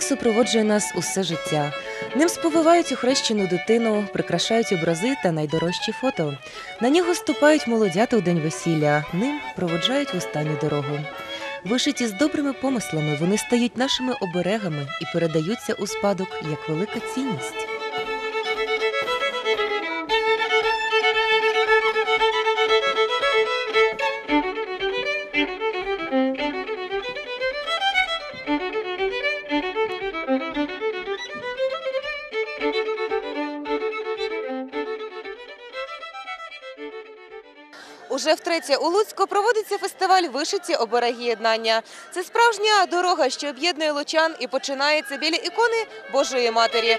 Український супроводжує нас усе життя. Ним сповивають охрещену дитину, прикрашають образи та найдорожчі фото. На нього ступають молодята у день весілля, ним проводжають в останню дорогу. Вишиті з добрими помислами, вони стають нашими оберегами і передаються у спадок як велика цінність. Уже втретє у Луцьку проводиться фестиваль Вишиті обереги єднання. Це справжня дорога, що об'єднує лучан і починається біля ікони Божої Матері.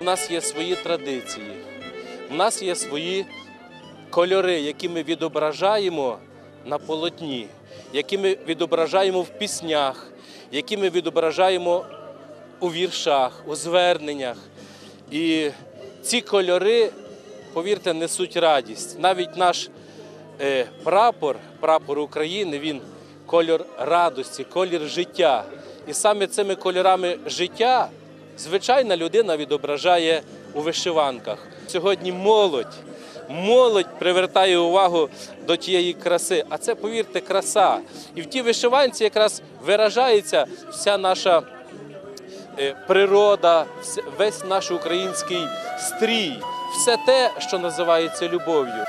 У нас є свої традиції, у нас є свої кольори, які ми відображаємо на полотні, які ми відображаємо в піснях, які ми відображаємо у віршах, у зверненнях. І ці кольори, повірте, несуть радість. Навіть наш е, прапор, прапор України, він кольор радості, колір життя. І саме цими кольорами життя звичайна людина відображає у вишиванках. Сьогодні молодь. Молодь привертає увагу до тієї краси, а це, повірте, краса. І в тій вишиванці якраз виражається вся наша природа, вс- весь наш український стрій, все те, що називається любов'ю.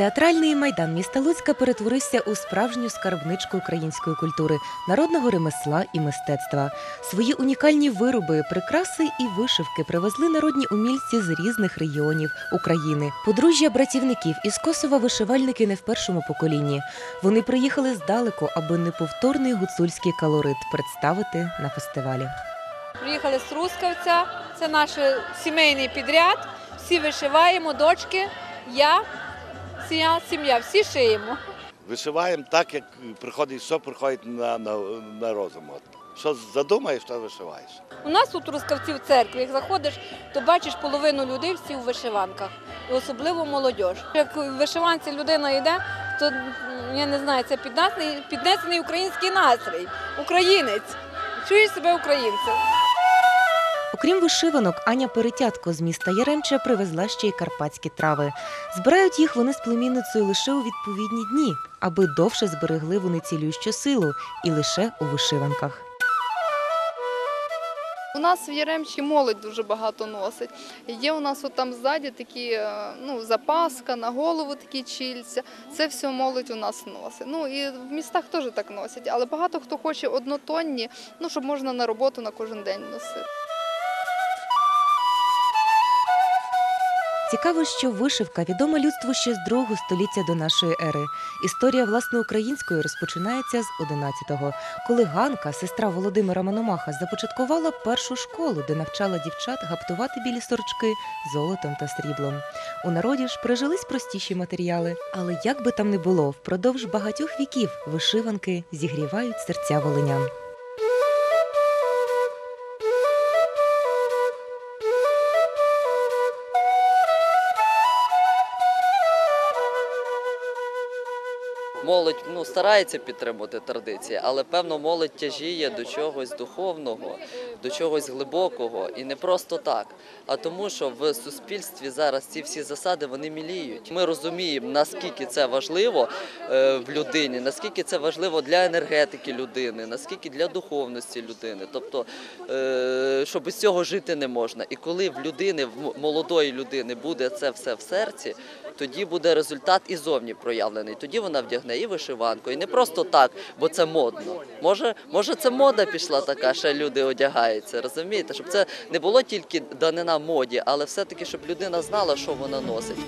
Театральний майдан міста Луцька перетворився у справжню скарбничку української культури, народного ремесла і мистецтва. Свої унікальні вироби, прикраси і вишивки привезли народні умільці з різних регіонів України. Подружжя братівників із Косова вишивальники не в першому поколінні. Вони приїхали здалеку, аби неповторний гуцульський колорит представити на фестивалі. Приїхали з Трускавця, це наш сімейний підряд. Всі вишиваємо, дочки, я, сім'я, сім'я, всі шиємо. Вишиваємо так, як приходить, що приходить на, на, на розум. От. Що задумаєш, то вишиваєш. У нас у Трускавці в церкві, як заходиш, то бачиш половину людей всі у вишиванках, і особливо молодь. Як в вишиванці людина йде, то я не знаю, це піднесений, піднесений український настрій, українець. Чуєш себе українцем. Окрім вишиванок, Аня Перетятко з міста Яремча привезла ще й карпатські трави. Збирають їх вони з племінницею лише у відповідні дні, аби довше зберегли вони цілющу силу і лише у вишиванках. У нас в Яремчі молодь дуже багато носить. Є у нас от там ззаді такі е, ну, запаска, на голову такі чільця. Це все молодь у нас носить. Ну і в містах теж так носять, але багато хто хоче однотонні, ну щоб можна на роботу на кожен день носити. Цікаво, що вишивка відома людству ще з другого століття до нашої ери. Історія власне української розпочинається з 11-го, коли Ганка, сестра Володимира Мономаха, започаткувала першу школу, де навчала дівчат гаптувати білі сорочки золотом та сріблом. У народі ж прижились простіші матеріали, але як би там не було, впродовж багатьох віків вишиванки зігрівають серця волинян. Молодь ну, старається підтримувати традиції, але певно молодь тяжіє до чогось духовного, до чогось глибокого і не просто так. А тому, що в суспільстві зараз ці всі засади вони міліють. Ми розуміємо, наскільки це важливо е, в людині, наскільки це важливо для енергетики людини, наскільки для духовності людини. Тобто, е, що без цього жити не можна. І коли в людини, в молодої людини буде це все в серці, тоді буде результат і зовні проявлений. Тоді вона вдягне і вишиванку, і не просто так, бо це модно. Може, може, це мода пішла така, що люди одягаються. Розумієте, щоб це не було тільки данина моді, але все-таки, щоб людина знала, що вона носить.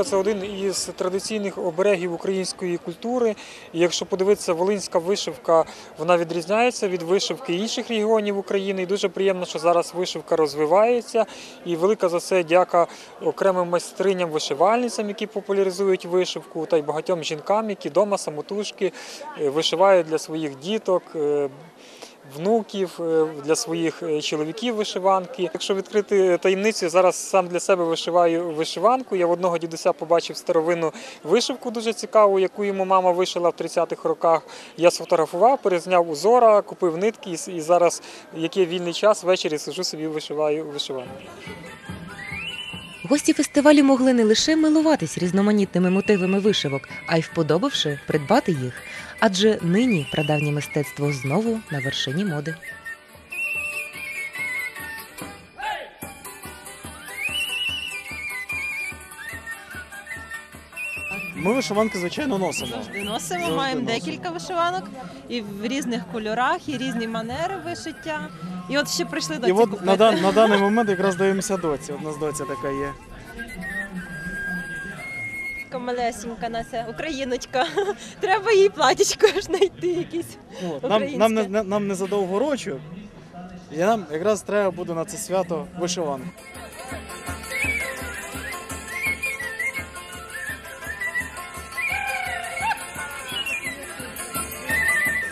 Вишивка це один із традиційних оберегів української культури. І якщо подивитися, волинська вишивка вона відрізняється від вишивки інших регіонів України. І дуже приємно, що зараз вишивка розвивається. І велика за це дяка окремим майстриням вишивальницям, які популяризують вишивку, та й багатьом жінкам, які вдома самотужки е, вишивають для своїх діток. Е, Внуків е, для своїх е, чоловіків вишиванки. Якщо відкрити таємницю, зараз сам для себе вишиваю вишиванку. Я в одного дідуся побачив старовинну вишивку дуже цікаву, яку йому мама вишила в 30-х роках. Я сфотографував, перезняв узора, купив нитки і зараз, як є вільний час, ввечері сижу собі вишиваю вишиванку. Гості фестивалю могли не лише милуватись різноманітними мотивами вишивок, а й вподобавши придбати їх. Адже нині прадавнє мистецтво знову на вершині моди. Ми вишиванки, звичайно, носимо. Завжди носимо, Завжди маємо носимо. декілька вишиванок і в різних кольорах, і різні манери вишиття. І от ще прийшли до І от на, дан- на даний момент якраз дивимося доці. У нас доця така є. Малесенька наша україночка. Треба їй платічко ж знайти якісь. От. Нам, нам, не, не- нам не задовго рочу. І нам якраз треба буде на це свято вишиванку.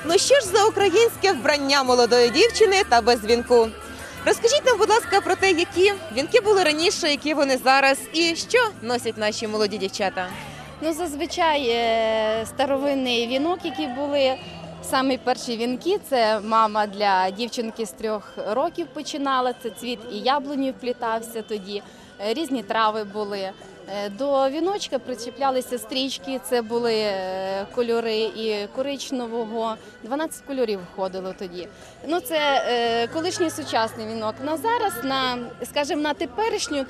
Ну що ж за українське вбрання молодої дівчини та без вінку? Розкажіть нам, будь ласка, про те, які вінки були раніше, які вони зараз, і що носять наші молоді дівчата. Ну, зазвичай е, старовинний вінок, які були самі перші вінки, це мама для дівчинки з трьох років починала. Це цвіт і яблуні вплітався тоді. Е, Різні трави були. Е, До віночка причіплялися стрічки, це були е, кольори і коричневого. 12 кольорів входило тоді. Ну це е, колишній сучасний вінок. На зараз, на скажімо, на теперішню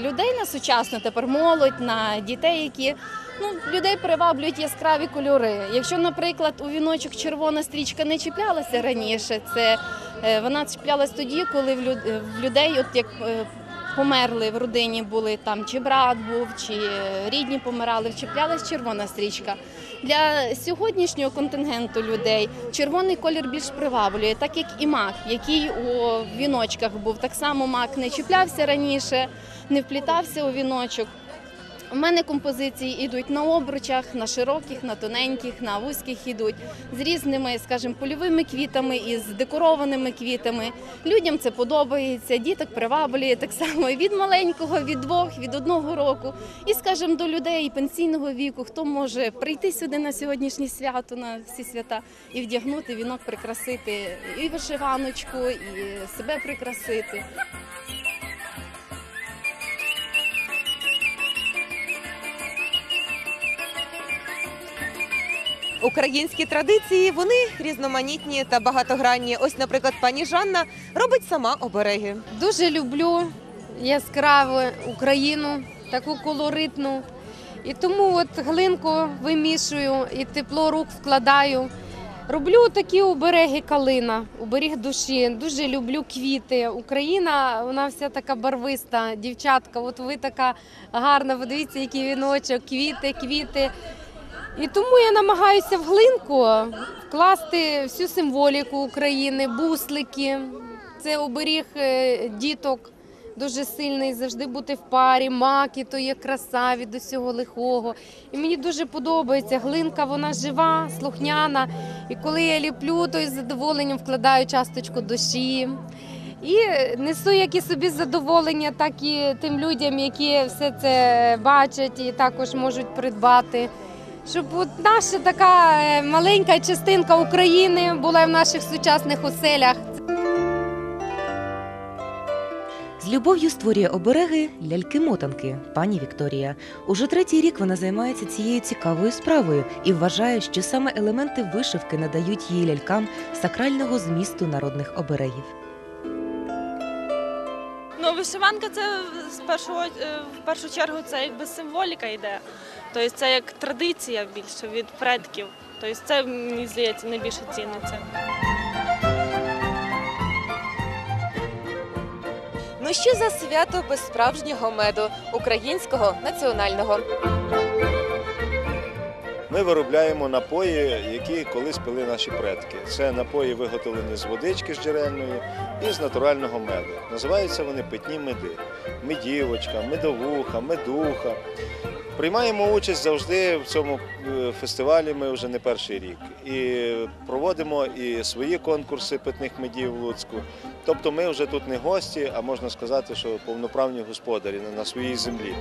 людей на сучасну, тепер молодь, на дітей, які ну, людей приваблюють яскраві кольори. Якщо, наприклад, у віночок червона стрічка не чіплялася раніше, це вона чіплялась тоді, коли в людей, от як померли в родині, були там чи брат був, чи е, рідні помирали, вчіплялась червона стрічка. Для сьогоднішнього контингенту людей червоний колір більш приваблює, так як і мак, який у віночках був. Так само мак не чіплявся раніше, не вплітався у віночок. У мене композиції йдуть на обручах, на широких, на тоненьких, на вузьких йдуть з різними, скажімо, польовими квітами і з декорованими квітами. Людям це подобається, діток приваблює так само від маленького, від двох, від одного року. І, скажімо, до людей пенсійного віку, хто може прийти сюди на сьогоднішнє свято, на всі свята, і вдягнути вінок, прикрасити і вишиваночку, і себе прикрасити. Українські традиції вони різноманітні та багатогранні. Ось, наприклад, пані Жанна робить сама обереги. Дуже люблю яскраву Україну, таку колоритну. І тому от глинку вимішую і тепло рук вкладаю. Роблю такі обереги калина, оберіг душі. Дуже люблю квіти. Україна, вона вся така барвиста, дівчатка. От ви така гарна, подивіться, який віночок, квіти, квіти. І тому я намагаюся в глинку вкласти всю символіку України, буслики. Це оберіг е, діток дуже сильний, завжди бути в парі, маки, то є краса від усього лихого. І мені дуже подобається. Глинка, вона жива, слухняна. І коли я ліплю, то із задоволенням вкладаю часточку душі. І несу як і собі задоволення, так і тим людям, які все це бачать і також можуть придбати. Щоб наша така е, маленька частинка України була в наших сучасних оселях. З любов'ю створює обереги ляльки-мотанки пані Вікторія. Уже третій рік вона займається цією цікавою справою і вважає, що саме елементи вишивки надають її лялькам сакрального змісту народних оберегів. Ну, вишиванка це з першого, е, в першу чергу це якби символіка йде. Тобто це як традиція більше від предків. Тобто це, мені здається, найбільше ціниться. Ну що за свято без справжнього меду, українського національного? Ми виробляємо напої, які колись пили наші предки. Це напої виготовлені з водички з джерельної і з натурального меду. Називаються вони питні меди. Медівочка, медовуха, медуха. Приймаємо участь завжди в цьому е, фестивалі. Ми вже не перший рік. І проводимо і свої конкурси питних медів в Луцьку. Тобто ми вже тут не гості, а можна сказати, що повноправні господарі на- своїй землі.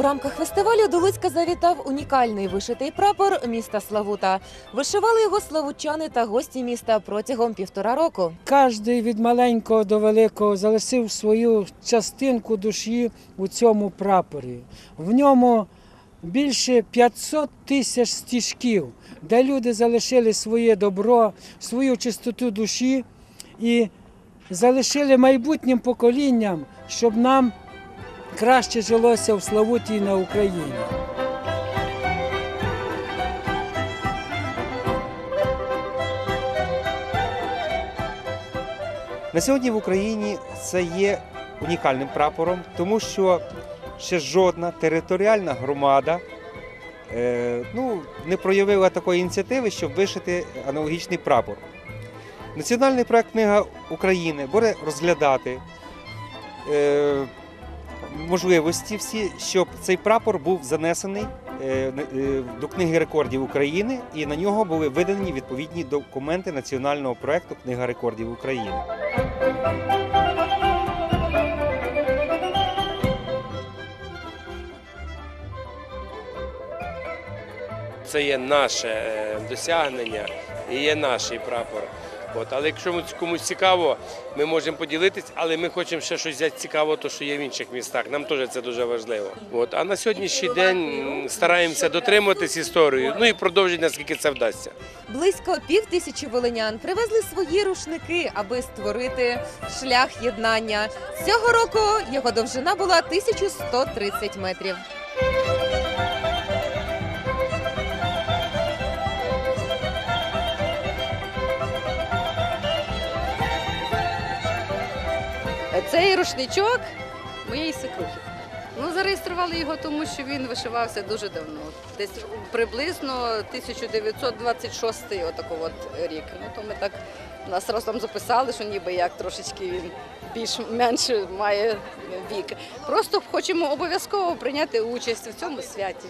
У рамках фестивалю до Луцька завітав унікальний вишитий прапор міста Славута. Вишивали його славучани та гості міста протягом півтора року. Кожний від маленького до великого залишив свою частинку душі у цьому прапорі. В ньому більше 500 тисяч стіжків, де люди залишили своє добро, свою чистоту душі і залишили майбутнім поколінням, щоб нам краще жилося в Славуті на Україні. На сьогодні в Україні це є унікальним прапором, тому що ще жодна територіальна громада е, ну, не проявила такої ініціативи, щоб вишити аналогічний прапор. Національний проект Книга України буде розглядати е, можливості всі, щоб цей прапор був занесений е, е, до книги рекордів України, і на нього були видані відповідні документи національного проекту Книга рекордів України. Це є наше е, досягнення і є наш прапор. От, але якщо комусь- цікаво, ми можемо поділитись, але ми хочемо ще щось взяти цікаво, то що є в інших містах. Нам теж це дуже важливо. От, а на сьогоднішній день стараємося дотримуватись історії, ну і продовжити, наскільки це вдасться. Близько пів тисячі волинян привезли свої рушники, аби створити шлях єднання. Цього року його довжина була 1130 метрів. Цей рушничок моєї свекрухи. Ну, зареєстрували його, тому що він вишивався дуже давно. Десь приблизно 1926 отакий от рік. Ну, то ми так нас разом записали, що ніби як трошечки він більш-менш має вік. Просто хочемо обов'язково прийняти участь у цьому святі.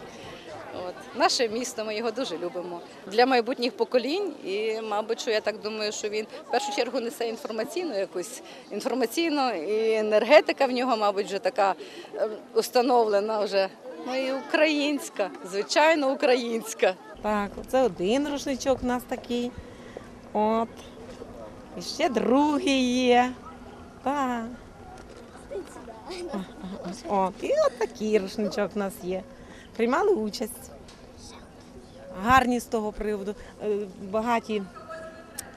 От. Наше місто, ми його дуже любимо для майбутніх поколінь. І, мабуть, що я так думаю, що він в першу чергу несе інформаційну якусь інформаційну і енергетика в нього, мабуть, вже така е, установлена вже. Ну і українська, звичайно, українська. Так, це один рушничок у нас такий. От. І ще другий є. Так. От. І от такий рушничок у нас є. Приймали участь. Гарні з того приводу, е, багаті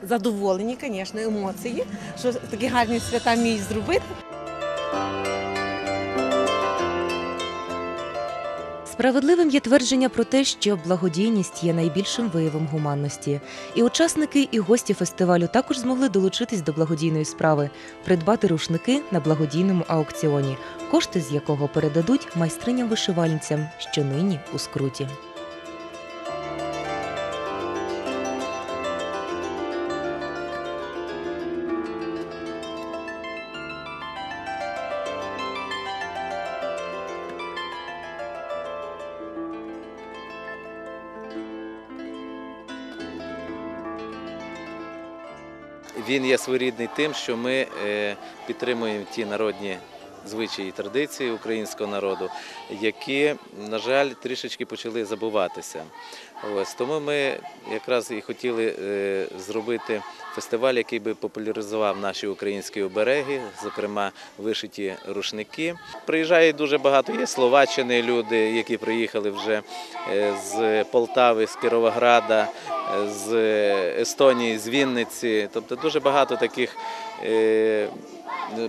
задоволені, звісно, емоції, що такі гарні свята мій зробити. Справедливим є твердження про те, що благодійність є найбільшим виявом гуманності. І учасники і гості фестивалю також змогли долучитись до благодійної справи, придбати рушники на благодійному аукціоні, кошти з якого передадуть майстриням-вишивальницям, що нині у скруті. Він є своєрідний тим, що ми е, підтримуємо ті народні звичаї і традиції українського народу, які, на жаль, трішечки почали забуватися. Ось тому ми якраз і хотіли е, зробити фестиваль, який би популяризував наші українські обереги, зокрема вишиті рушники. Приїжджає дуже багато. Є Словаччини люди, які приїхали вже е, з Полтави, з Кіровограда, е, з Естонії, з Вінниці. Тобто дуже багато таких.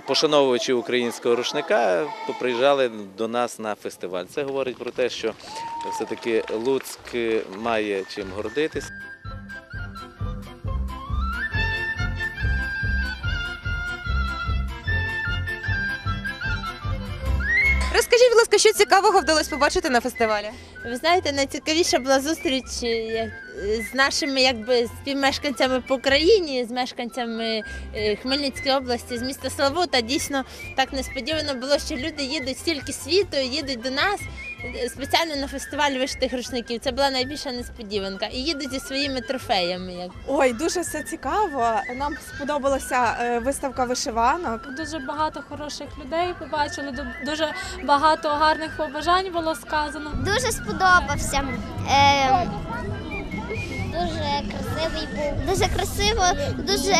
Пошановувачі українського рушника приїжджали до нас на фестиваль. Це говорить про те, що все-таки Луцьк має чим гордитись. Розкажіть, будь ласка, що цікавого вдалося побачити на фестивалі? Ви знаєте, найцікавіша була зустріч як- з нашими якби співмешканцями по країні, з мешканцями е, Хмельницької області, з міста Славута. Дійсно так несподівано було, що люди їдуть стільки світу, їдуть до нас е, спеціально на фестиваль вишитих рушників. Це була найбільша несподіванка. І їдуть зі своїми трофеями. Як. Ой, дуже все цікаво. Нам сподобалася е, виставка вишиванок. Дуже багато хороших людей побачили, ду- дуже багато гарних побажань було сказано. Дуже сподобався. Е, дуже красивий був. Дуже красиво, дуже,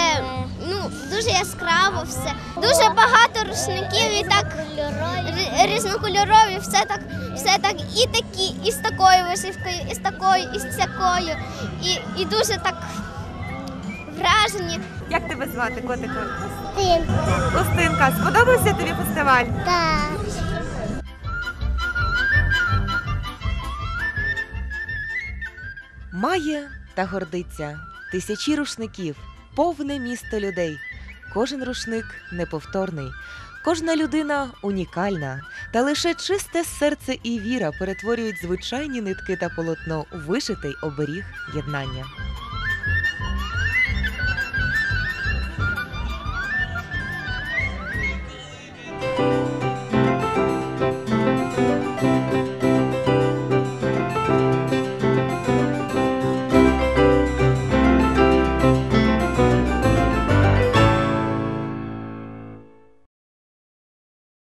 ну, дуже яскраво все. Дуже багато рушників і так різнокольорові, все так, все так і такі, і з такою вишивкою, і з такою, і з такою. І, і дуже так вражені. Як тебе звати, котика? Устинка. Устинка, сподобався тобі фестиваль? Так. Має та гордиться тисячі рушників, повне місто людей. Кожен рушник неповторний, кожна людина унікальна, та лише чисте серце і віра перетворюють звичайні нитки та полотно у вишитий оберіг єднання.